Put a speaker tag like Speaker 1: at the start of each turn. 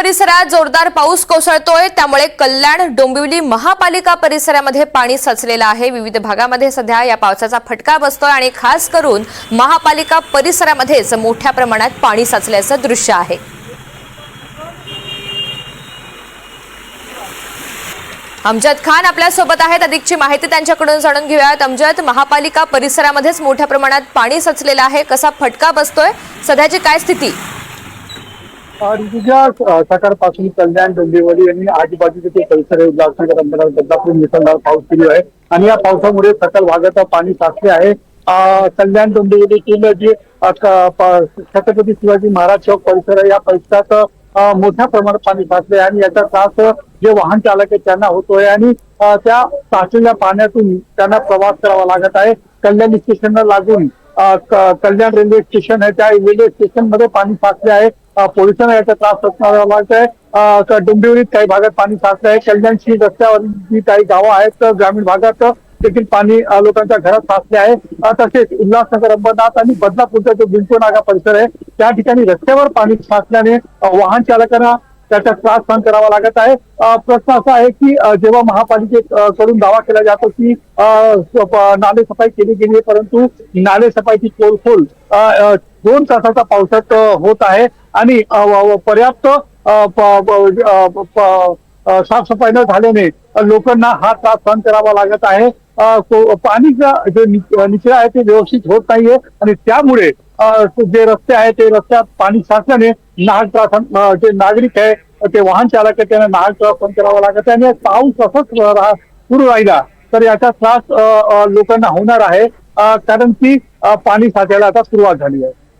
Speaker 1: परिसरात जोरदार पाऊस कोसळतोय. त्यामुळे कल्याण डोंबिवली महापालिका परिसरामध्ये पाणी साचलेलं आहे. विविध भागामध्ये सध्या या पावसाचा फटका बसतोय आणि खास करून महापालिका परिसरामध्येच मोठ्या प्रमाणात पाणी साचल्याचं दृश्य आहे. अमजद खान आपल्यासोबत आहेत. अधिकची माहिती त्यांच्याकडून जाणून घेऊयात. अमजद महापालिका परिसरामध्येच मोठ्या प्रमाणात पाणी साचलेलं आहे. कसा फटका बसतोय? सध्याची काय स्थिती?
Speaker 2: ऋतुजा सकाळपासून कल्याण डोंबिवली आणि आजूबाजूचे जे परिसर आहे उल्हासनगर अंतर्गत बदलापूर मुसळधार पाऊस सुरू आहे. आणि या पावसामुळे सकल भागात पाणी साचले आहे. कल्याण डोंबिवलीतील जे छत्रपती शिवाजी महाराज चौक परिसर आहे. या परिसरात मोठ्या प्रमाणात पाणी साचले आहे आणि याचा त्रास जे वाहन चालक आहेत त्यांना होतोय आणि त्या साचलेल्या पाण्यातून त्यांना प्रवास करावा लागत आहे. कल्याण स्टेशनला लागून क- कल्याण रेल्वे स्टेशन आहे. त्या रेल्वे स्टेशनमध्ये पाणी साचले आहे. पोलिसांना याचा त्रास असणारा लागत आहे डोंबिवलीत काही भागात पाणी साचलं आहे. कल्याणशी रस्त्यावर जी काही गावं आहेत ग्रामीण भागात देखील पाणी लोकांच्या घरात साचले आहे. तसेच उल्हासनगर अंबरनाथ आणि बदलापूरचा जो बिंचो नागा परिसर आहे त्या ठिकाणी रस्त्यावर पाणी साचल्याने वाहन चालकांना त्याचा त्रास सहन करावा लागत आहे. प्रश्न असा आहे की जेव्हा महापालिकेकडून दावा केला जातो की नाले सफाई केली गेली आहे, परंतु नाले सफाईची तोडफोड दोन तासाचा पावसात होत आहे. आणि पर्याप्त साफसफाई न झाल्याने लोकांना हा त्रास सहन करावा लागत आहे. पाणीचा जे निचरा आहे ते व्यवस्थित होत नाहीये. आणि त्यामुळे जे रस्ते आहेत ते रस्त्यात पाणी साचल्याने नाहक त्रास जे नागरिक आहे ते वाहन चालक आहे त्यांना नाहक त्रास सहन करावा लागत आहे. आणि पाऊस असंच सुरू राहिला. तर याचा त्रास लोकांना होणार आहे. कारण की पाणी साचायला आता सुरुवात झाली आहे.